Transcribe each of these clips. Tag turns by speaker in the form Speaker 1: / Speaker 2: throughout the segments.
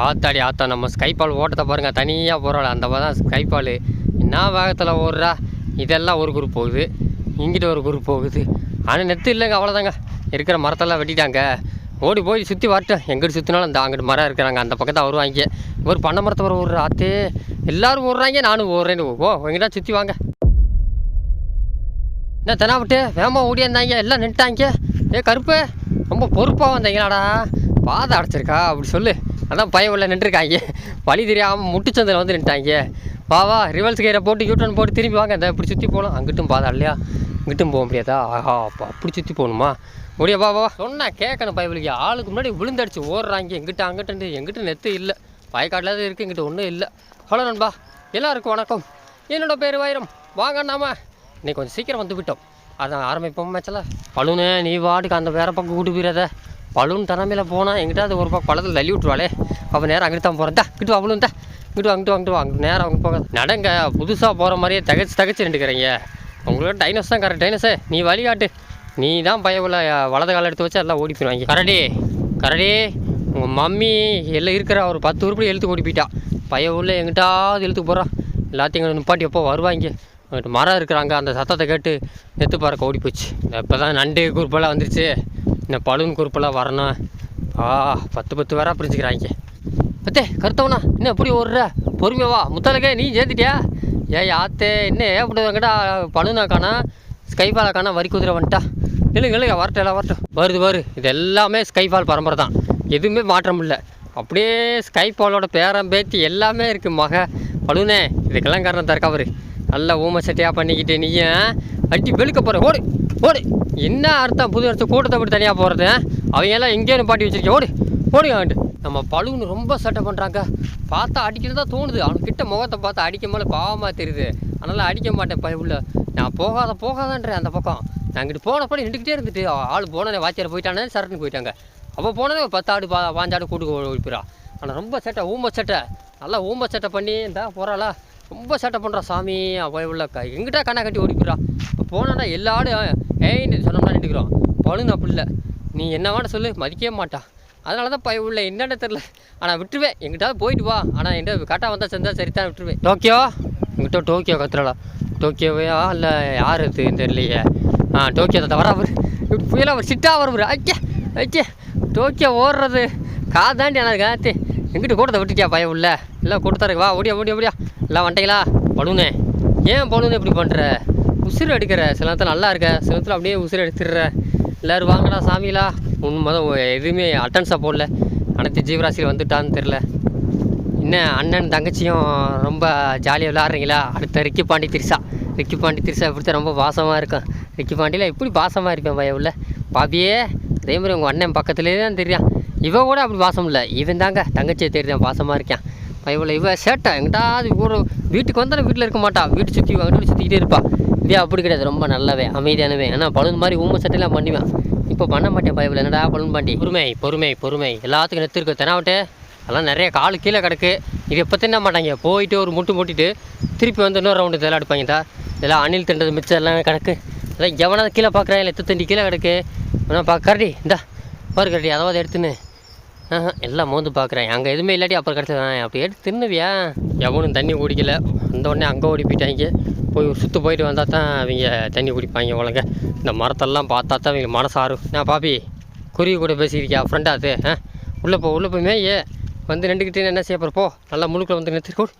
Speaker 1: ஆத்தாடி ஆத்தா நம்ம ஸ்கைபால் ஓட்டத்தை பாருங்கள் தனியாக போகிறாள் அந்த தான் ஸ்கைபால் என்ன வேகத்தில் ஓடுறா? இதெல்லாம் ஒரு குரூப் போகுது. இங்கிட்ட ஒரு குரூப் போகுது. ஆனால் நெத்து இல்லைங்க அவ்வளோதாங்க இருக்கிற மரத்தெல்லாம் வெட்டிட்டாங்க. ஓடி போய் சுற்றி வரட்டும். எங்கிட்டு சுற்றினாலும் அந்த அங்கிட்டு மரம் இருக்கிறாங்க. அந்த பக்கத்தை வருவாங்க. ஒரு பண்ண மரத்தை வர ஓடுற ஆத்தே. எல்லாரும் ஓடுறாங்க நானும் ஓடுறேன்னு. ஓ எங்கிட்ட சுற்றி வாங்க. என்ன தெனாவிட்டு வேகமாக ஓடியாந்தாங்க எல்லாம் நின்ட்டாங்க. ஏ கருப்பு ரொம்ப பொறுப்பாக வந்தீங்களாடா? பாதை அடைச்சிருக்கா அப்படி சொல்லு. அதான் பையன் உள்ள நின்றுருக்காங்க. வழி தெரியாமல் முட்டுச்சந்தில் வந்து நின்ட்டாங்க வா வா ரிவல்ஸ் கேரை போட்டு யூட்டன் போட்டு திரும்பி வாங்க. இந்த இப்படி சுற்றி போகலாம். அங்கிட்டும் பாதா இல்லையா? இங்கிட்டும் போக முடியாதா? ஆஹா அப்போ அப்படி சுற்றி போகணுமா? முடியா வா வா சொன்னா கேட்கணும் பயவலிக்கு ஆளுக்கு முன்னாடி விழுந்தடிச்சு ஓடுறாங்க. எங்கிட்ட அங்கிட்ட எங்கிட்ட நெத்து இல்லை. வயக்காட்டில் தான் இருக்குது எங்கிட்ட ஒன்றும் இல்லை. ஹலோ நண்பா. எல்லாருக்கும் வணக்கம். என்னோட பேர் வைரம். வாங்க நாம. இன்னைக்கு கொஞ்சம் சீக்கிரம் வந்து விட்டோம். அதான் ஆரம்பிப்போம் மேட்சில் பலூனு நீ வாட்டுக்கு அந்த வேற பக்கம் கூட்டு போயிடாத. பலூன் தனமையில் போனால் எங்கிட்ட அது ஒரு பக்கம் பழத்தில் தள்ளி விட்ருவாளே அப்போ நேரம் அங்கிட்டு தான் போகிறேன் கிட்டு வா பலூன் தான் இங்கிட்டு வாங்கிட்டு வாங்கிட்டு வாங்க நேரம் அங்கே போக. நடங்க புதுசாக போகிற மாதிரியே தகச்சு தகச்சு நின்றுக்கிறீங்க உங்களோட டைனோஸ் தான் கரெக்ட் டைனஸே நீ வழிகாட்டு. நீ தான் பயவில் வலது கால எடுத்து வச்சு எல்லாம் ஓடி போயிடுவாங்க. கரடி கரடி உங்கள் மம்மி எல்லாம் இருக்கிற ஒரு பத்து உருப்படி எழுத்து ஓடி போயிட்டா. பையன் உள்ள எங்கிட்டாவது எழுத்து போகிறான் எல்லாத்தையும் நிப்பாட்டி எப்போ வருவாங்க? மரம் இருக்கிறாங்க. அந்த சத்தத்தை கேட்டு நெத்து பறக்க ஓடி போச்சு. இப்போ தான் நண்டு குரூப்பெல்லாம் வந்துருச்சு. இன்னும் பலூன் குரூப்பெல்லாம் வரணும். ஆ பத்து பத்து வேற பிரிஞ்சுக்கிறாங்க. பத்தே கருத்தவனா என்ன எப்படி ஓடுற? பொறுமையவா வா. நீ சேர்த்துட்டியா ஏய் ஆத்தே என்ன ஏற்படுவாங்கடா பழுனா காணா ஸ்கைஃபாலை காணா வரி குதிரை வந்துட்டா. இல்லைங்க இல்லைங்க வரட்டும் எல்லாம் வரட்டும். வருது வரு இது எல்லாமே ஸ்கைஃபால் பரம்பரை தான். எதுவுமே மாற்றம் இல்லை. அப்படியே ஸ்கைஃபாலோட பேரம் பேத்தி எல்லாமே இருக்குது மக. பழுனே இதுக்கெல்லாம் காரணம் தற்காவரு நல்லா ஊமை சட்டையாக பண்ணிக்கிட்டு நீயும் அட்டி வெளுக்க போகிற ஓடு ஓடு. என்ன அர்த்தம் புது அர்த்தம் கூட்டத்தை விட்டு தனியாக போகிறது அவங்க எல்லாம் எங்கேயும் பாட்டி வச்சிருக்கேன் ஓடு ஓடுங்க நம்ம பழுன்னு ரொம்ப சட்டை பண்ணுறாங்க பார்த்தா அடிக்கிறதா தோணுது. அவனுக்கிட்ட முகத்தை பார்த்து அடிக்கும் போல பாவமாக தெரியுது. அதனால் அடிக்க மாட்டேன் பயவுள்ள நான் போகாத போகாதான்றேன் அந்த பக்கம். நான் இங்கிட்டு போனப்படி நின்றுக்கிட்டே இருந்துட்டு ஆள் போனே வாத்தியார் போயிட்டானே சரட்டுன்னு போயிட்டாங்க. அப்போ போனதே பத்து ஆடு பா பாஞ்சாடு கூட்டு ஒழிப்பிறா ஆனால் ரொம்ப சட்டை ஊம்ப சட்டை. நல்லா ஊம்ப சட்டை பண்ணி இருந்தால் போகிறாளா ரொம்ப சேட்டை பண்ணுறா சாமி போய் உள்ள க எங்கிட்ட கண்ணை கட்டி ஓடிப்பிடுறா இப்போ போனாடா எல்லா ஆடும் ஏய்ன்னு சொன்னோம்னா நின்றுக்கிறோம் பழுன்னு அப்படி இல்லை நீ என்ன சொல்லு மதிக்கவே மாட்டா. அதனால தான் பய உள்ள என்னன்னு தெரில ஆனால் விட்டுருவேன். எங்கிட்டாவது போயிட்டு வா. ஆனால் என்கிட்ட கரெக்டாக வந்தால் செஞ்சால் சரிதான் விட்டுருவேன். டோக்கியோ? எங்கிட்ட டோக்கியோ கத்துறலாம் டோக்கியோவையா இல்லை யார் இதுன்னு தெரியலையே ஆ டோக்கியோ தான் வரா அவர் இப்படி புயலாக அவர் சிட்டா வரும் ஐக்கே ஐக்கே டோக்கியோ ஓடுறது. காதாண்டி எனக்கு காத்து. எங்கிட்ட கூட்டத்தை விட்டுட்டியா பயம் உள்ள? இல்லை கொடுத்தாரு வா ஓடியா ஓடியா ஓடியா. எல்லாம் வந்துட்டீங்களா பலூனே ஏன் பலூன் இப்படி பண்ணுற உசுறு எடுக்கிற சில நேரத்தில் நல்லா இருக்க. சில நேரத்தில் அப்படியே உசுறு எடுத்துடுற எல்லோரும் வாங்கடா சாமிங்களா உண்மை தான் எதுவுமே அட்டன்ஸாக போடல. அனைத்து ஜீவராசியில் வந்துட்டான்னு தெரில என்ன அண்ணன் தங்கச்சியும் ரொம்ப ஜாலியாக விளாட்றீங்களா அடுத்த ரிக்கி பாண்டி திரிசா ரிக்கி பாண்டி திரிசா தான் ரொம்ப பாசமாக இருக்கும் ரிக்கி பாண்டியில் எப்படி பாசமாக இருப்பேன் பையன் உள்ள. பாபியே அதே மாதிரி உங்கள் அண்ணன் பக்கத்துலேயே தான் தெரியும் இவன் கூட அப்படி பாசம் இல்லை. இவன் தாங்க தங்கச்சியை தெரியும் பாசமாக இருக்கான். பையன் இவ சேட்டை. எங்கிட்டாவது ஒரு வீட்டுக்கு வந்தாலும் வீட்டில் இருக்க மாட்டான் வீட்டு சுற்றி வாங்கிட்டு சுற்றிக்கிட்டே இருப்பான் இதே அப்படி கிடையாது. ரொம்ப நல்லவே அமைதியானவே ஆனால் பழுது மாதிரி ஊம சட்டையெல்லாம் பண்ணுவேன். இப்போ பண்ண மாட்டேன் பயவில் என்னடா பழுன் பாண்டி? பொறுமை பொறுமை பொறுமை. எல்லாத்துக்கும் நெத்திருக்கு தெனாவட்டே அதெல்லாம் நிறைய காலு கீழே கிடக்கு. இது எப்போ தின்ன மாட்டாங்க? போயிட்டு ஒரு முட்டு முட்டிட்டு திருப்பி வந்து இன்னொரு ரவுண்டு இதெல்லாம் அடிப்பாங்க தா இதெல்லாம் அணில் தின்றது மிச்சம் எல்லாம் கிடக்கு. இதெல்லாம் எவனாவது கீழே பார்க்குறான் எத்து தண்டி கீழே கிடக்கு? ஆனால் பார்க்கறடி இந்தா. பாரு கரடி அதாவது எடுத்துன்னு. எல்லாம் மோந்து பார்க்குறேன் அங்கே எதுவுமே இல்லாட்டி அப்புறம் கிடச்சதான் அப்படி எடுத்து தின்னுவியா? எவனும் தண்ணி குடிக்கல. வந்தோடனே அங்கே ஓடி போயிட்டாங்க. போய் சுற்று போயிட்டு வந்தால் தான் அவங்க தண்ணி குடிப்பாங்க ஒழுங்க. இந்த மரத்தெல்லாம் பார்த்தா தான் அவங்க மனசாரும் நான் பாப்பி குருவி கூட பேசிக்கிறியா? ஃப்ரெண்டா அது? ஆ? உள்ளே போ உள்ளே போய் மேயே. வந்து நின்றுக்கிட்டு என்ன செய்ய போகிற போ. நல்லா முழுக்கில் வந்து நிறுத்தி. கூடு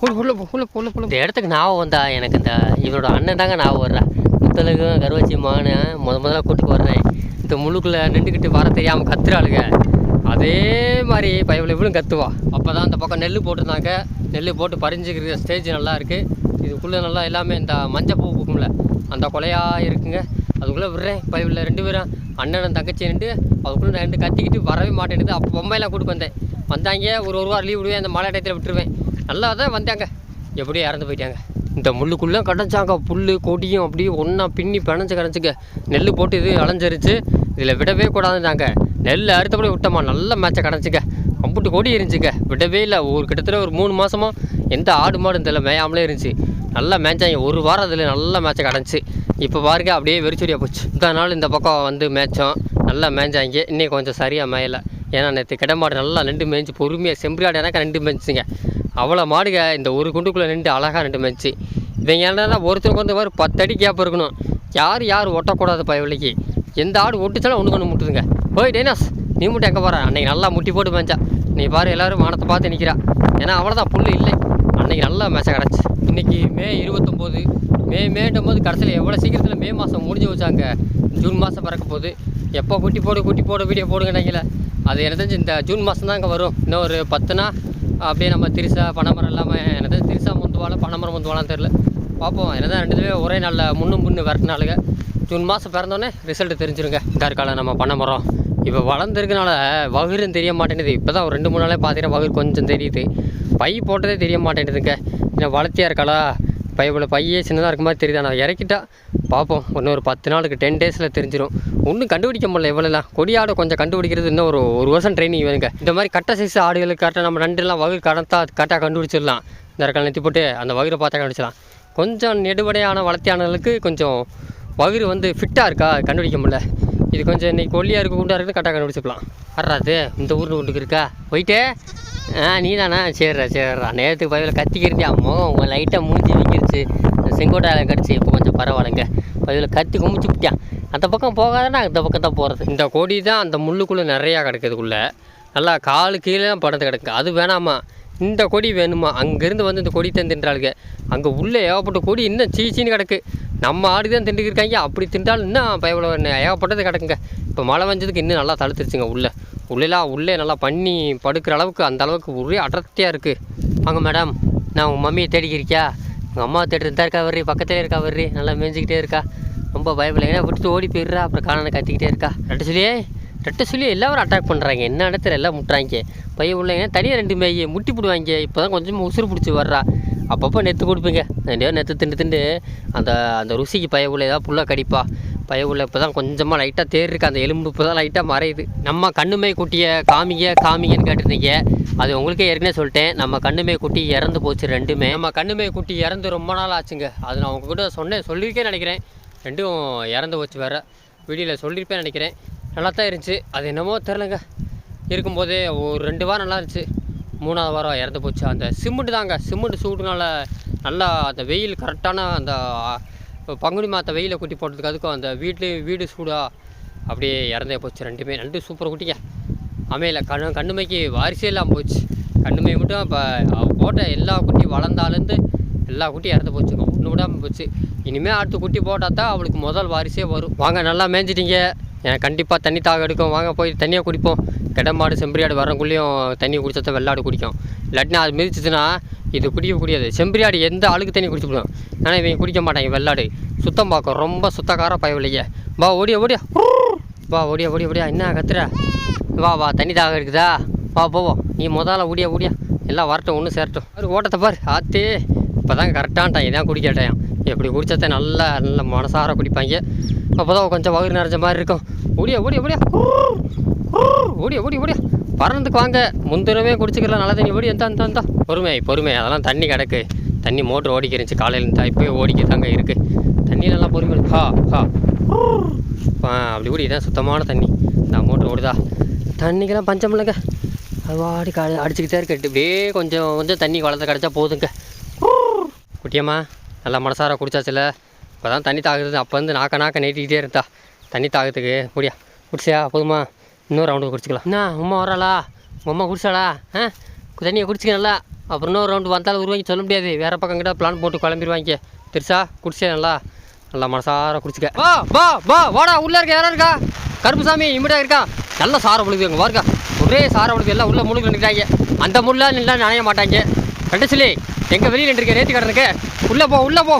Speaker 1: உள்ள உள்ள போ உள்ள போ உள்ள போ. இந்த இடத்துக்கு ஞாபகம் வந்தா எனக்கு இந்த இவரோட அண்ணன் தாங்க ஞாபகம் வர்றா. முத்தலுக்கும் கருவச்சி மகனு முத முதல்ல கூட்டிட்டு வர்றேன் இந்த முழுக்கில் நின்றுக்கிட்டு வர தெரியாமல் கத்துறாளுங்க. அதே மாதிரி பயவில் இவ்வளோ கத்துவா. அப்போ தான் அந்த பக்கம் நெல் போட்டிருந்தாங்க. நெல் போட்டு பறிஞ்சுக்கிற ஸ்டேஜ் நல்லா இருக்குது இதுக்குள்ளே நல்லா எல்லாமே இந்த மஞ்சள் பூ பூக்கும்ல அந்த கொலையாக இருக்குங்க. அதுக்குள்ளே விடுறேன் பயவில் ரெண்டு பேரும் அண்ணனும் தங்கச்சி நின்று அதுக்குள்ளே நான் ரெண்டு கத்திக்கிட்டு வரவே மாட்டேங்குது அப்போ பொம்மையெல்லாம் கூட்டு வந்தேன். வந்தாங்க ஒரு ஒரு வாரம் லீவ் விடுவேன் அந்த மழை டயத்தில் விட்டுருவேன். நல்லா தான் வந்தாங்க. எப்படியோ இறந்து போயிட்டாங்க. இந்த முள்ளுக்குள்ளே கடைஞ்சாங்க. புல் கொடியும் அப்படியே ஒன்றா பின்னி பிணைஞ்சு கிடச்சிங்க நெல் போட்டு இது அலைஞ்சிருச்சு. இதில் விடவே கூடாதுனாங்க நெல் அறுத்தபடி விட்டோமா? நல்ல மேட்சை கிடச்சிங்க. அம்புட்டு கொடி இருந்துச்சுங்க விடவே இல்லை. ஒரு கிட்டத்தட்ட ஒரு மூணு மாதமா எந்த ஆடு மாடு இந்த மேயாமலே இருந்துச்சு. நல்லா மேய்ச்சாங்க ஒரு வாரம் அதில் நல்ல மேட்சை கிடந்துச்சு இப்போ பாருங்க அப்படியே வெறிச்சொடியாக போச்சு. இந்த நாள் இந்த பக்கம் வந்து மேய்ச்சோம். நல்லா மேய்ஞ்சாங்க இன்னைக்கு கொஞ்சம் சரியாக மேயலை. ஏன்னா நேற்று கிடமாடு நல்லா நின்று மேய்ஞ்சி பொறுமையாக செம்பரியாடு எனக்கு நின்று மேய்ச்சிங்க அவ்வளோ மாடுங்க. இந்த ஒரு குண்டுக்குள்ளே நின்று அழகாக நின்று மேய்ச்சி இவங்க என்னன்னா ஒருத்தருக்கு வந்து ஒரு பத்து அடி கேப் இருக்கணும். யார் யார் ஒட்டக்கூடாது பயவில்லைக்கு எந்த ஆடு ஒட்டுச்சாலும் ஒன்று கொண்டு முட்டுதுங்க. போய் டேனாஸ் நீ மட்டும் எங்கே போகிற அன்றைக்கி நல்லா முட்டி போட்டு மேய்ச்சா நீ பாரு எல்லாரும் வானத்தை பார்த்து நிற்கிறா ஏன்னா அவ்வளோதான் புல் இல்லை. அன்னைக்கு நல்லா மேட்சை கிடச்சி. இன்னைக்கு மே இருபத்தொம்போது. மே மேட்டும் போது கடைசியில் எவ்வளோ சீக்கிரத்தில் மே மாதம் முடிஞ்சு வச்சாங்க. ஜூன் மாதம் பிறக்க போகுது. எப்போ குட்டி போடு குட்டி போடு வீடியோ போடுங்க நினைக்கல அது எனக்கு தெரிஞ்சு இந்த ஜூன் மாதம் தான் இங்கே வரும். இன்னும் ஒரு பத்துனா அப்படியே நம்ம திரிசா பனைமரம் இல்லாமல் எனக்கு தெரிஞ்சு திரிசா முந்துவாளா பனைமரம் முந்துவாலாம் தெரில பார்ப்போம். என்னதான் ரெண்டுமே ஒரே நாளில் முன்னும் முன்னு விரட்டினாலுங்க ஜூன் மாதம் பிறந்தோடனே ரிசல்ட் தெரிஞ்சிருங்க. கற்கால நம்ம நம்ம போகிறோம் இப்போ வளர்ந்துருக்கனால வகுரும் தெரிய மாட்டேங்குது. இப்போ தான் ஒரு ரெண்டு மூணு நாளே பார்த்தீங்கன்னா வகுர் கொஞ்சம் தெரியுது. பை போட்டதே தெரிய மாட்டேங்குதுங்க. ஏன்னா வளர்த்தியாக இருக்காளா? பைப்பில் பையே சின்னதாக இருக்க மாதிரி தெரியுது. நான் இறக்கிட்டா பார்ப்போம் இன்னும் ஒரு பத்து நாளுக்கு டென் டேஸில் தெரிஞ்சிடும் ஒன்றும் கண்டுபிடிக்க முடியல இவ்வளோலாம் கொடியாட கொஞ்சம் கண்டுபிடிக்கிறது இன்னும் ஒரு ஒரு வருஷம் ட்ரைனிங் வேணுங்க. இந்த மாதிரி கட்ட சைஸ் ஆடுகளுக்கு கரெக்டாக நம்ம நண்டுலாம் வகு கடத்தா கரெக்டாக கண்டுபிடிச்சிடலாம். இந்த இடத்துல நிறுத்தி போட்டு அந்த வகுரை பார்த்தா கண்டுபிடிச்சிடலாம். கொஞ்சம் நெடுபடையான வளர்த்தியானவர்களுக்கு கொஞ்சம் வகுறு வந்து ஃபிட்டாக இருக்கா? கண்டுபிடிக்க முடியல. இது கொஞ்சம் இன்றைக்கி கொல்லியாக இருக்கு குண்டாக இருக்குது கரெக்டாக கண்டுபிடிச்சிக்கலாம். வர்றாது இந்த ஊரில் கொண்டுக்கு இருக்கா? போயிட்டே ஆ நீ தானா சரிடா சரிடா நேரத்துக்கு பதிவில் கத்திக்கிருந்தியா முகம் உங்கள் லைட்டாக மூஞ்சி வைக்கிருச்சு செங்கோட்டாயில் கடிச்சு இப்போ கொஞ்சம் பரவாயில்லைங்க. பதிவில் கத்தி குமிச்சு விட்டியான் அந்த பக்கம் போகாதனா அந்த பக்கம் தான் போகிறது இந்த கொடி தான் அந்த முள்ளுக்குள்ளே நிறையா கிடக்குதுக்குள்ளே. நல்லா காலு கீழே படத்து கிடக்கு. அது வேணாமா? இந்த கொடி வேணுமா? அங்கேருந்து வந்து இந்த கொடி தான் தின்றாளுங்க அங்கே உள்ளே ஏகப்பட்ட கொடி இன்னும் சீச்சின்னு கிடக்கு. நம்ம ஆடு தான் திண்டுக்கிருக்காங்க அப்படி தின்றாலும் இன்னும் பயப்பட ஏகப்பட்டது கிடக்குங்க. இப்போ மழை வந்ததுக்கு இன்னும் நல்லா தழுத்துருச்சுங்க உள்ளே. உள்ளேலாம் உள்ளே நல்லா பண்ணி படுக்கிற அளவுக்கு அந்த அளவுக்கு ஒரே அடர்த்தியாக இருக்குது வாங்க மேடம் நான் உங்கள் மம்மியை தேடிக்கிறியா உங்கள் அம்மா தேடி தான் இருக்கா வர்றி? பக்கத்துலேயே இருக்கா வர்றி? நல்லா மேய்ஞ்சிக்கிட்டே இருக்கா. ரொம்ப பயப்படல ஏன்னா விட்டுட்டு ஓடி போயிடுறா. அப்புறம் காணனை கத்திக்கிட்டே இருக்கா. ரெண்டு சொல்லியே. ரெட்ட சொல்லி எல்லாரும் அட்டாக் பண்ணுறாங்க என்ன இடத்துல எல்லாம் முட்டுறாங்க. பையன் உள்ளங்க தனியாக ரெண்டு மேய் முட்டி போடுவாங்க. இப்போ தான் கொஞ்சம் உசுறு பிடிச்சி வர்றா. அப்பப்போ நெத்து கொடுப்பீங்க. ரெண்டையோ நெத்து திண்டு திண்டு அந்த அந்த ருசிக்கு பய உள்ள ஏதாவது புல்லாக கடிப்பா. பய உள்ள இப்போ தான் கொஞ்சமாக லைட்டாக தேர் இருக்குது அந்த எலும்பு இப்போ தான் லைட்டாக மறையுது. நம்ம கண்ணுமே குட்டியை காமிங்க காமிங்கன்னு கேட்டிருந்தீங்க. அது உங்களுக்கே ஏற்கனவே சொல்லிட்டேன். நம்ம கண்ணுமே குட்டி இறந்து போச்சு ரெண்டுமே. நம்ம கண்ணுமே குட்டி இறந்து ரொம்ப நாள் ஆச்சுங்க. அது நான் உங்ககிட்ட சொன்னேன் சொல்லியிருக்கேன் நினைக்கிறேன். ரெண்டும் இறந்து போச்சு வேறு. வீடியோவில் சொல்லியிருப்பேன் நினைக்கிறேன். நல்லா தான் இருந்துச்சு. அது என்னமோ தெரிலங்க இருக்கும்போதே ஒரு ரெண்டு வாரம் நல்லா இருந்துச்சு. மூணாவது வாரம் இறந்து போச்சு. அந்த சிமெண்ட் தாங்க. சிமெண்ட் சூடுனால நல்லா அந்த வெயில் கரெக்டான அந்த பங்குனி மாத வெயிலை குட்டி போட்டதுக்கு அதுக்கும் அந்த வீட்லேயும் வீடு சூடாக அப்படியே இறந்தே போச்சு ரெண்டுமே. ரெண்டு சூப்பர் குட்டிங்க. அமையல. கண்ணு கண்ணுமைக்கு வாரிசே இல்லாமல் போச்சு. கண்ணுமை மட்டும் இப்போ போட்ட எல்லா குட்டியும் வளர்ந்தாலேருந்து எல்லா குட்டியும் இறந்து போச்சுங்க ஒன்று விடாமல் போச்சு. இனிமேல் அடுத்து குட்டி போட்டால் தான் அவளுக்கு முதல் வாரிசே வரும். வாங்க நல்லா மேய்ஞ்சிட்டிங்க. எனக்கு கண்டிப்பாக தண்ணி தாக எடுக்கும். வாங்க போய் தண்ணியை குடிப்போம். கிடமாடு செம்பரியாடு வரக்குள்ளேயும் தண்ணி குடித்தா வெள்ளாடு குடிக்கும். இல்லாட்டினா அது மிதிச்சுதுன்னா இது குடிக்க முடியாது. செம்பரியாடு எந்த அழுக்கு தண்ணி குடிச்சு விடும் ஆனால் இவங்க குடிக்க மாட்டாங்க வெள்ளாடு. சுத்தம் பார்க்கும். ரொம்ப சுத்தக்கார பயவில்லையே வா ஓடியா ஓடியா. வா ஓடியா ஓடியா ஓடியா. என்ன கத்துற? வா வா. தண்ணி தாக இருக்குதா? வா போவோம். நீ முதல்ல ஓடியா ஓடியா. எல்லாம் வரட்டும் ஒன்று சேரட்டும். பாரு ஓட்டத்தை பாரு. ஆத்தே. இப்போ தான் கரெக்டான டைம் இதான் குடிக்கிற டைம் எப்படி குடிச்சதை நல்லா நல்ல மனசார குடிப்பாங்க. அப்போ தான் கொஞ்சம் வயிறு நிறைஞ்ச மாதிரி இருக்கும். ஓடியா ஓடியா ஓடியா. ஓடியா ஓடி ஓடியா. பறந்துக்கு வாங்க. முந்தினமே குடிச்சிக்கலாம். நல்ல தண்ணி. ஓடி எந்த அந்த அந்த பொறுமை பொறுமை. அதெல்லாம் தண்ணி கிடக்கு. தண்ணி மோட்ரு ஓடிக்கிருந்துச்சு காலையில் இருந்தா இப்போயே ஓடிக்க தாங்க இருக்குது தண்ணி நல்லா பொறுமை ஹா ஹா. ஆ அப்படி ஓடி. இதான் சுத்தமான தண்ணி. நான் மோட்ரு ஓடுதா. தண்ணிக்கெல்லாம் பஞ்சம் இல்லைங்க. அது வாடி கா அடிச்சுக்கிட்டே இருக்கு. இப்படியே கொஞ்சம் கொஞ்சம் தண்ணி வளர்த்து கிடச்சா போதுங்க. குட்டியம்மா நல்லா மனசார குடிச்சாச்சுல. இப்போ தான் தண்ணி தாகுது அப்போ வந்து நாக்க நாக்க நீட்டிக்கிட்டே இருந்தா தண்ணி தாகத்துக்கு முடியா குடிச்சியா? போதுமா. இன்னொரு ரவுண்டு குடிச்சிக்கலாம். என்ன உம்மா வராளா உங்கள் அம்மா குடிச்சாளா? ஆ? தண்ணியை குடிச்சிக்க நல்லா. அப்புறம் இன்னொரு ரவுண்டு வந்தாலும் உருவாங்கி சொல்ல முடியாது. வேறு பக்கம் கிட்ட பிளான் போட்டு கிளம்பிடுவாங்க திருசா? குடிச்சே நல்லா? நல்லா மனசார குடிச்சிக்க. வா வா வா. வாடா உள்ளே இருக்க. யாரா இருக்கா? கருப்புசாமி இமிடியா இருக்கா? நல்ல சாரை விழுது அங்கே வாருக்கா ஒரே சாரை விழுது எல்லாம் உள்ள முழுக்க நிற்கிறாங்க அந்த முள்ள நின்றா நனைய மாட்டாங்க. கண்டசிலே எங்கே வெளியில் நின்றுருக்கேன் நேற்று கடனுக்கு உள்ளே போ உள்ளே போ.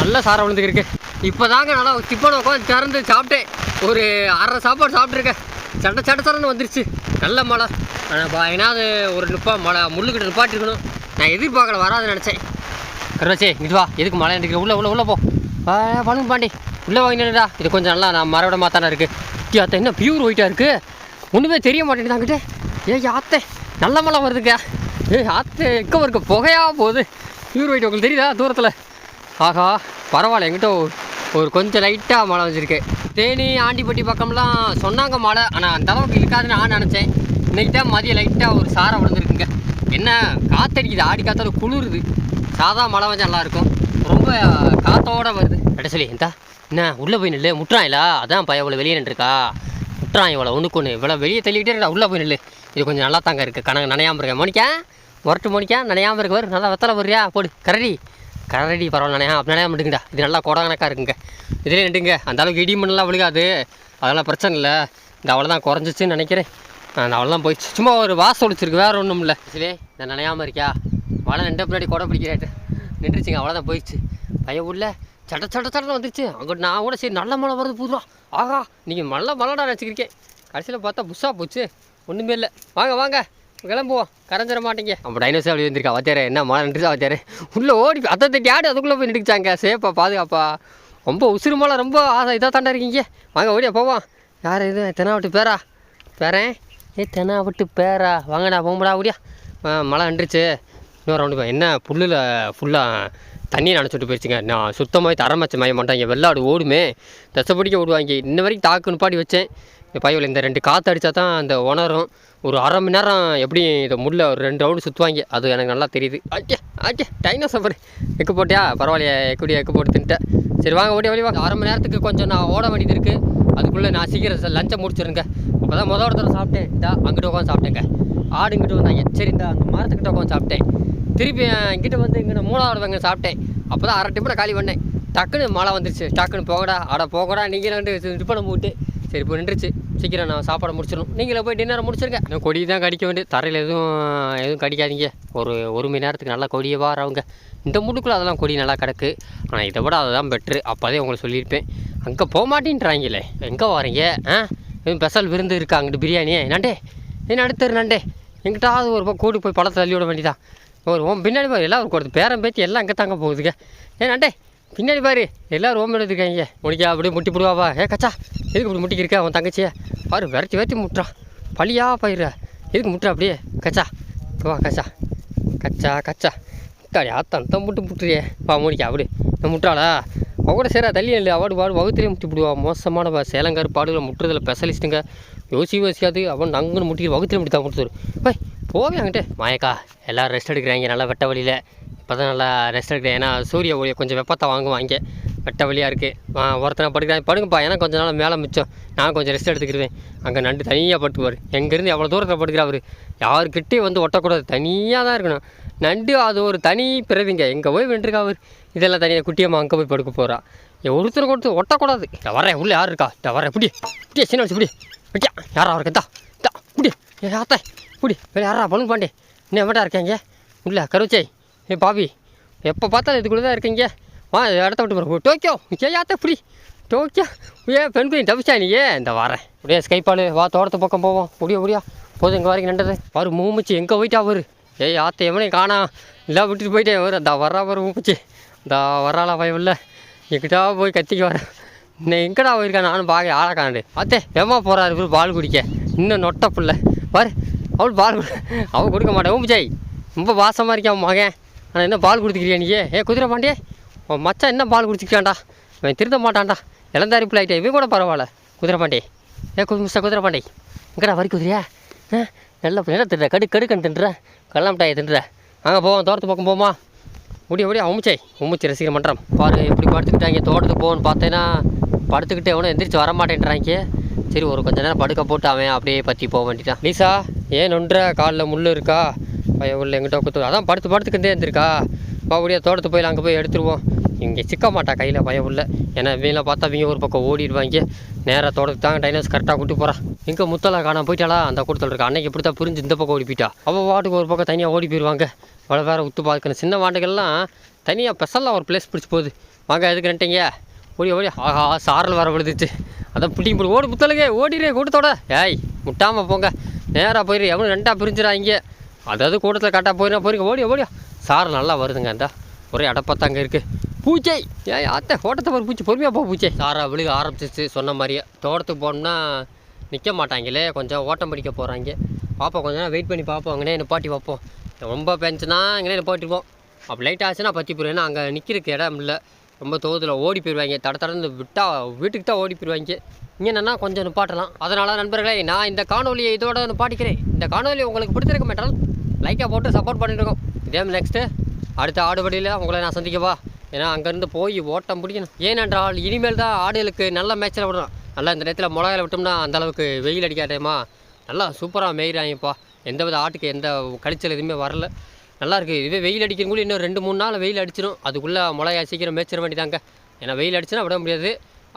Speaker 1: நல்ல சாரை விழுந்துக்கிருக்கு. இப்போ தாங்க நல்லா சிப்பனை உட்காந்து திறந்து சாப்பிட்டேன். ஒரு அரை சாப்பாடு சாப்பிட்ருக்கேன் சண்டை சண்டை சரன்னு வந்துருச்சு. நல்ல மழை. ஆனால் அது ஒரு நிப்பா மழை முள்ளுக்கிட்ட நிப்பாட்டிருக்கணும். நான் எதிர்பார்க்கல வராதுன்னு நினச்சேன். கருவாச்சே இது வா. எதுக்கு மழை நிற்கிற உள்ளே உள்ளே உள்ளே போ. பழங்கு பாண்டி. உள்ளே வாங்கினடா இது கொஞ்சம் நல்லா நான் மரவிட மாத்தானே இருக்குது அத்தை என்ன பியூர் ஒயிட்டாக இருக்குது ஒன்றுமே தெரிய மாட்டேங்குது அங்கிட்ட. ஏய் அத்தை நல்ல மழை வருதுங்க ஏய் ஆத்தே எங்கே இருக்க புகையாக போகுது? யூர் ஒயிட் உங்களுக்கு தெரியுதா தூரத்தில்? ஆகா பரவாயில்ல எங்கிட்ட ஒரு- கொஞ்சம் லைட்டாக மழை வந்திருக்கு. தேனி ஆண்டிப்பட்டி பக்கம்லாம் சொன்னாங்க மழை ஆனால் அந்த அளவுக்கு இருக்காதுன்னு நான் நினச்சேன். இன்றைக்கி தான் மதியம் லைட்டாக ஒரு சாரை விழுந்துருக்குங்க. என்ன காத்தடிக்குது ஆடி காத்தால குளிருது. சாதா மழை வச்சா நல்லாயிருக்கும். ரொம்ப காத்தோட வருது. அட சொல்லி இந்தா என்ன உள்ளே போய் நில்லு முட்டுறாங்களா அதான் பையன் இவ்வளோ வெளியே நின்றுருக்கா. முட்டுறான் இவ்வளோ ஒன்றுக்கு ஒன்று இவ்வளோ வெளியே தள்ளிக்கிட்டே இருக்கா உள்ளே போய் நில்லு. இது கொஞ்சம் நல்லா தாங்க இருக்குது கணக்கு நினையாமல் இருக்கேன் மோனிக்கா முரட்டு மோனிக்கா நனையாமல் இருக்கவர் நல்லா வெத்தலை போடுறியா? போடு. கரடி. கரடி பரவாயில்ல நனையா. நினையா மட்டுங்கடா இது நல்லா கொடகணக்காக இருக்குங்க. இதிலே நின்றுங்க அந்த அளவுக்கு இடி மண்ணெல்லாம் விழுகாது. அதெல்லாம் பிரச்சனை இல்லை. இந்த அவ்வளோதான் குறைஞ்சிச்சுன்னு நினைக்கிறேன். அந்த அவ்வளோதான் போயிடுச்சு. சும்மா ஒரு வாசம் ஒழிச்சிருக்கு வேறு ஒன்றும் இல்லை. இதுலே நான் நனையாமல் இருக்கியா? மழை நின்ற பின்னாடி குடை பிடிக்கிறாட்டு நின்றுச்சுங்க. அவ்வளோதான் போயிடுச்சு. பையன் உள்ள சட்ட சட்ட சட்டம் வந்துருச்சு. அங்கிட்டு நான் கூட சரி நல்ல மழை வருது புதுவா. ஆகா நீங்கள் நல்ல மழைடா நினச்சிக்கிருக்கேன். கடைசியில் பார்த்தா புஷ்ஷாக போச்சு. ஒன்றுமே இல்லை. வாங்க வாங்க. கிளம்புவோம். கரைஞ்சிட மாட்டீங்க. நம்ம டைனோசர் அப்படி வந்திருக்கா வாத்தியாரே என்ன மழை நின்றுச்சா வாத்தியாரே? உள்ளே ஓடி போய் அதை தட்டி ஆடு அதுக்குள்ளே போய் நின்றுச்சாங்க சேப்பா பாதுகாப்பா. ரொம்ப உசுறு மழை ரொம்ப ஆசை. இதாக தாண்டா இருக்கீங்க. வாங்க ஓடியா போவோம். யார் இது? தெனாவட்டு பேரா? பேரேன்? ஏ தெனாவட்டு பேரா? வாங்கடா போகும்படா ஓடியா. ஆ, மழை நின்றுச்சு. இன்னொரு ரவுண்டு என்ன புல்லில் ஃபுல்லாக தண்ணியை நினச்சிட்டு போயிடுச்சுங்க நான் சுத்தமாக தரமச்ச மய மாட்டாங்க வெள்ளாடு ஓடுமே. தசை பிடிக்க ஓடுவாங்க. இன்ன வரைக்கும் தாக்கு நிப்பாடி வச்சேன். இந்த பாய்வில் இந்த ரெண்டு காற்று அடித்தா தான் அந்த உணரும் ஒரு அரை மணி நேரம் எப்படியும் இதை முள்ள ஒரு ரெண்டு ரவுண்டு சுற்றுவாங்க அது எனக்கு நல்லா தெரியுது. ஆச்சே ஆச்சே டைனோசர் எக்கு போட்டியா? பரவாயில்லையா எக்குடி எக்கு போட்டு தின்ட்டேன் சரி வாங்க ஓடி ஓடி வாங்க. அரை மணி நேரத்துக்கு கொஞ்சம் நான் ஓட வேண்டியது இருக்குது அதுக்குள்ளே நான் சீக்கிரம் லஞ்சை முடிச்சிருங்க. அப்போ தான் முதல் இடத்துல சாப்பிட்டேன். இந்தா அங்கிட்ட உட்காந்து சாப்பிட்டேங்க. ஆடு இங்கிட்ட வந்தாங்க. சரி இந்த அந்த மரத்துக்கிட்ட உட்காந்து சாப்பிட்டேன். திருப்பி இங்கிட்ட வந்து இங்கே மூணாவது வாங்க சாப்பிட்டேன். அப்போ தான் அரை டிப்பனை காலி பண்ணேன். டக்குன்னு மழை வந்துருச்சு. டக்குன்னு போகடா. அட போகடா நீங்கள் ரெண்டு டிப்பனை போட்டு சரி இப்போ நின்றுச்சு. சீக்கிரம் நான் சாப்பாடை முடிச்சிடணும். நீங்களே போய் டின்னரை முடிச்சிருங்க. நான் கொடி தான் கடிக்க வேண்டியது. தரையில் எதுவும் எதுவும் கடிக்காதீங்க. ஒரு ஒரு மணி நேரத்துக்கு நல்லா கொடியை வாரவங்க. இந்த முடுக்குள்ள அதெல்லாம் கொடி நல்லா கிடக்கு. ஆனால் இதை விட அதுதான் பெட்ரு அப்போதே உங்களுக்கு சொல்லியிருப்பேன். அங்கே போக மாட்டேன்றாங்களே. எங்கே வரீங்க? ஆ? எதுவும் ஸ்பெஷல் விருந்து இருக்கா? அங்கிட்டு பிரியாணியே? நண்டே ஏ நடுத்தரு நண்டே. எங்கிட்டாவது ஒரு பக்கம் கூடி போய் பழத்தை தள்ளி விட வேண்டியதான் ஒரு உன் பின்னாடி போய் எல்லாம் ஒரு பேரம் பேத்தி எல்லாம் அங்கே தாங்க போகுதுங்க. ஏ நண்டே பின்னாடி பாரு எல்லாரும் ஓம் எடுத்துருக்காங்க முடிக்கா அப்படியே முட்டி போடுவாப்பா ஏ கச்சா எதுக்கு இப்படி முட்டிக்கிருக்கா அவன் தங்கச்சியை? பாரு விரட்டி விரட்டி முட்டுறான். பழியா பயிர எதுக்கு முட்டுறா அப்படியே? கச்சா வா கச்சா. கச்சா கச்சா. முட்டாடி ஆத்தான் தான் முட்டு முட்டுறியே. வா முடிக்கா அப்படி. நான் முட்டாளா? அவ கூட சேரா தள்ளி இல்லை அவாடு பாடு வகுத்துலேயே முட்டி விடுவா மோசமான சேலங்கார் பாடுகளை முட்டுறதுல ஸ்பெஷலிஸ்ட்டுங்க யோசி யோசிக்காது அவன் அங்கன்னு முட்டி வகுத்துலேயே முட்டி தான் கொடுத்துரு. பை போவே அங்கிட்டு. மாயக்கா எல்லோரும் ரெஸ்ட் எடுக்கிறாங்க. நல்லா வெட்ட வழியில். அப்போ தான் நல்லா ரெஸ்ட் எடுக்கிறேன் ஏன்னா சூரிய ஒளியை கொஞ்சம் வெப்பத்தை வாங்குவாங்க வெட்ட வழியாக இருக்குது ஒருத்தனை படுக்கிறேன். படுங்கப்பா. ஏன்னா கொஞ்ச நாள் மேலே மிச்சம். நான் கொஞ்சம் ரெஸ்ட் எடுத்துக்கிடுவேன் அங்கே நண்டு தனியாக படுத்துவார் எங்கேருந்து எவ்வளோ தூரத்தில் படுக்கிறா அவர்? யாருக்கிட்டே வந்து ஒட்டக்கூடாது. தனியாக தான் இருக்கணும். நண்டு அது ஒரு தனி பிறவிங்க. எங்கே போய் வென்றிருக்கா அவர்? இதெல்லாம் தனியாக குட்டியம்மா அங்கே போய் படுக்க போகிறா ஒருத்தர் கொடுத்து ஒட்டக்கூடாது. இல்லை வரேன் உள்ளே யார் இருக்கா? இல்லை வரேன் இப்படி இப்படியே சின்ன வச்சு இப்படி வைக்கா யாரா அவருக்கு? தா தா இப்படி ஏ இப்படி வேறு யாரா பலூன் பாண்டே. இன்னும் எவ்வளோ இருக்கீங்க? உள்ள கருவச்சை. ஏ பாவி எப்போ பார்த்தாலும் இதுக்குள்ளே தான் இருக்கீங்க? வா இடத்த விட்டு போகிறோம் டோக்கியோ ஏயாத்த ஃப்ரீ. டோக்கியோ ஏ பெண் குயின் தப்பிச்சா நீ? ஏன் இந்த வரேன். அப்படியே ஸ்கைப்பாலு வா தோட்டத்து பக்கம் போவோம். முடிய முடியா போதும் இங்கே வரைக்கும் நின்றது. பாரு மூமிச்சு எங்கே போயிட்டா வரு ஏய் ஆத்த எவனையும் காணா. இல்லை விட்டுட்டு போயிட்டேன். வரு அந்த வர்றா பாரு மூமிச்சு. இந்த வர்றாளா பயம் இல்லை எங்கிட்டா போய் கத்திக்க வரேன் இன்னும் எங்கடா போயிருக்கா? நானும் பார்க்க ஆளை காண்டு அத்தே ஏமா போகிறாரு இவரு பால் குடிக்க. இன்னும் நொட்ட பிள்ளை பாரு அவள் பால் அவள் கொடுக்க மாட்டேன் ஊம்பிச்சாய் ரொம்ப வாசமாக இருக்கேன் மகன்? ஆனால் என்ன பால் கொடுத்துக்கிறியா நீ ஏ குதிரை பாண்டியே உன் மச்சான் என்ன பால் கொடுத்துக்கிட்டான்டா அவன் திருந்த மாட்டான்டா. இளந்தாரிப்பில் ஆகிட்டே இவன் கூட பரவாயில்ல. குதிரை பாண்டே. ஏ குதி மிஸ்டர் குதிரை பாண்டே. எங்கடா வரி குதிரையா? ஆ நல்ல என்ன தின்ற கடு கடுக்கன்னு தின்ற கல்லாமட்டாயை மிட்டாயை தின்ற வாங்க போவோம் தோட்டத்து பக்கம் போமா முடிய முடிய. உமிச்சை உமிச்சு ரசிகர் மன்றம். பாரு எப்படி படுத்துக்கிட்டாங்க. தோட்டத்துக்கு போகணும்னு பார்த்தேன்னா படுத்துக்கிட்டே அவனும் எந்திரிச்சு வர மாட்டேன்றாங்க. சரி ஒரு கொஞ்ச நேரம் படுக்க போட்டு அவன் அப்படியே பற்றி போக வேண்டிட்டான் லீசா ஏன் நொன்ற? காலில் முள் இருக்கா? பையன் உள்ள எங்கிட்ட குத்து அதான் படுத்து படுத்துக்கிட்டே இருந்திருக்கா. மறுபடியும் தோட்டத்து போய் அங்கே போய் எடுத்துருவோம். இங்கே சிக்க மாட்டா கையில் பயம் உள்ள. ஏன்னா இவங்கள பார்த்தா இவங்க ஒரு பக்கம் ஓடிடுவாங்க. நேராக தோட்டத்துக்கு தான் டைனஸ் கரெக்டாக கூட்டி போகிறான் இங்கே முத்தலா காணாம போயிட்டாளா? அந்த கூட்டத்தில் இருக்கா. அன்னைக்கு இப்படி தான் புரிஞ்சு இந்த பக்கம் ஓடி போயிட்டா அவள் வாட்டுக்கு ஒரு பக்கம் தனியாக ஓடி போயிடுவாங்க அவ்வளோ வேறு உத்து பார்க்கணும் சின்ன வாண்டுகள்லாம் தனியாக ஸ்பெஷலாக ஒரு பிளேஸ் பிடிச்சி போகுது. வாங்க எதுக்கு நின்ட்டீங்க? ஓடி ஓடி ஆஹா சாரல் வர விழுந்துச்சு அதான் பிடிக்கும் போடு ஓடு முத்தலுங்க ஓடிடு கூட்டத்தோட. ஏய் முட்டாமல் போங்க. நேராக போயிடு எவனும் ரெண்டாக பிரிஞ்சிடாங்க அதாவது கூட்டத்தில் கரெக்டாக போயிடா போறீங்க ஓடியா ஓடியா. சார் நல்லா வருதுங்க அந்த ஒரே அடப்பத்தாங்க இருக்குது பூச்சை! ஏன் அத்தை ஓட்டத்தை பாரு பூச்சி. பொறுமையாக போ பூச்சை. சாரா விழுக ஆரம்பிச்சிச்சு சொன்ன மாதிரியே. தோட்டத்துக்கு போனோம்னா நிற்க மாட்டாங்களே கொஞ்சம் ஓட்டம் பிடிக்க போகிறாங்க பார்ப்போம் கொஞ்ச நேரம் வெயிட் பண்ணி பார்ப்போம் அங்கனே நிப்பாட்டி பார்ப்போம் ரொம்ப பெஞ்சுனா அங்கனே நிப்பாட்டிருப்போம் அப்போ லைட் ஆச்சுன்னா பற்றி போயிடும் ஏன்னா அங்கே நிற்கிறதுக்கு இடம் இல்லை. ரொம்ப தோதில் ஓடி போயிடுவாங்க தட தடந்து விட்டா வீட்டுக்கு தான் ஓடி போயிடுவாங்க இங்கே என்னென்னா கொஞ்சம் நிப்பாட்டலாம். அதனால் நண்பர்களே நான் இந்த காணொலியை இதோட நிப்பாட்டிக்கிறேன். இந்த காணொலி உங்களுக்கு பிடிச்சிருக்க மாட்டாலும் லைக்காக போட்டு சப்போர்ட் பண்ணிட்டுருக்கோம் இதே நெக்ஸ்ட்டு அடுத்த ஆடுபடியில் உங்களை நான் சந்திக்கவா? ஏன்னா அங்கேருந்து போய் ஓட்டம் பிடிக்கணும். ஏனென்றால் இனிமேல் தான் ஆடுகளுக்கு நல்ல மேட்சில் விடணும். நல்லா இந்த நேரத்தில் மிளகாயில் விட்டோம்னா அந்த அளவுக்கு வெயில் அடிக்காதேமா நல்லா சூப்பராக மேயிறாங்கப்பா. எந்த வித ஆட்டுக்கு எந்த கழிச்சல் எதுவுமே வரல. நல்லா இருக்குது இதுவே வெயில் அடிக்கிறவங்களும் இன்னும் ரெண்டு மூணு நாள் வெயில் அடிச்சிடும் அதுக்குள்ளே மிளகாய் சீக்கிரம் மேய்ச்சிட வேண்டியதாங்க. ஏன்னா வெயில் அடிச்சுன்னா விட முடியாது.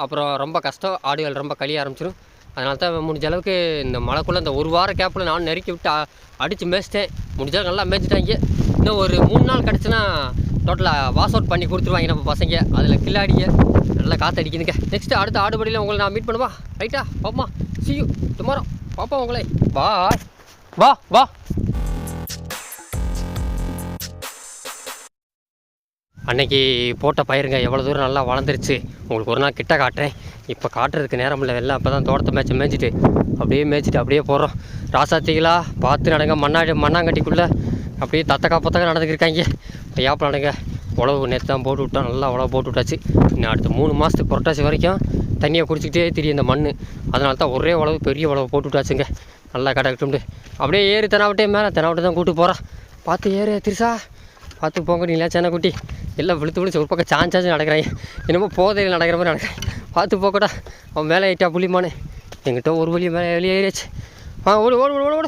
Speaker 1: அப்புறம் ரொம்ப கஷ்டம். ஆடுகள் ரொம்ப கழிய ஆரம்பிச்சிடும் அதனால தான் முடிஞ்ச அளவுக்கு இந்த மழைக்குள்ளே இந்த ஒரு வார கேப்பில் நான் நெருக்கி விட்டு அடித்து மேய்ச்சிட்டேன். முடிஞ்ச அளவுக்கு நல்லா மேய்ச்சிட்டாங்க. இன்னும் ஒரு மூணு நாள் கிடச்சுன்னா டோட்டலாக வாஷ் அவுட் பண்ணி கொடுத்துருவாங்க நம்ம பசங்க. அதில் கில்லாடிங்க நல்லா காற்று அடிக்குதுங்க. நெக்ஸ்ட்டு அடுத்த ஆடுபடியில் உங்களை நான் மீட் பண்ணுவா? ரைட்டா பாப்பா சியூ டுமாரோ பாப்பா உங்களை. வா வா வா. அன்னைக்கு போட்ட பயிருங்க எவ்வளோ தூரம் நல்லா வளர்ந்துருச்சு. உங்களுக்கு ஒரு நாள் கிட்ட காட்டுறேன். இப்போ காட்டுறதுக்கு நேரம் இல்லை. வெளில அப்போ தான் தோட்டத்தை மேய்ச்சி மேய்ச்சிட்டு அப்படியே மேய்ச்சிட்டு அப்படியே போகிறோம் ராசாத்திகளா பார்த்து நடங்க. மண்ணாடி மண்ணாங்கட்டிக்குள்ளே அப்படியே தத்தக்கா பத்தக்கா நடந்துக்கிருக்காங்க. ஐயாப்பில் நடங்க. உழவு நேற்று தான் போட்டு விட்டோம். நல்லா உழவு போட்டு விட்டாச்சு. இன்னும் அடுத்த மூணு மாதத்துக்கு புரட்டாசி வரைக்கும் தண்ணியை குடிச்சிக்கிட்டே தெரியும் இந்த மண் அதனால தான் ஒரே உழவு பெரிய உழவு போட்டு விட்டாச்சுங்க. நல்லா கிடக்கட்டும்ட்டு அப்படியே ஏறி தெனாவட்டே மேலே தெனாவட்டே தான் கூப்பிட்டு போகிறேன் பார்த்து ஏறு திருசா. பார்த்து போங்க நீங்களா? சேனை குட்டி. எல்லாம் விழுத்து விழுச்சு ஒரு பக்கம் சாஞ்சாச்சு நடக்கிறாங்க. என்னமோ போதையில் நடக்கிற மாதிரி நடக்கிறேன் பார்த்து போக்கடா அவன் மேலே ஏட்டா புள்ளிமானே எங்கிட்ட ஒரு வழி மேலே வெளியே ஏறியாச்சு. ஆ ஓடு ஓடு ஓடு ஓடு ஓடு.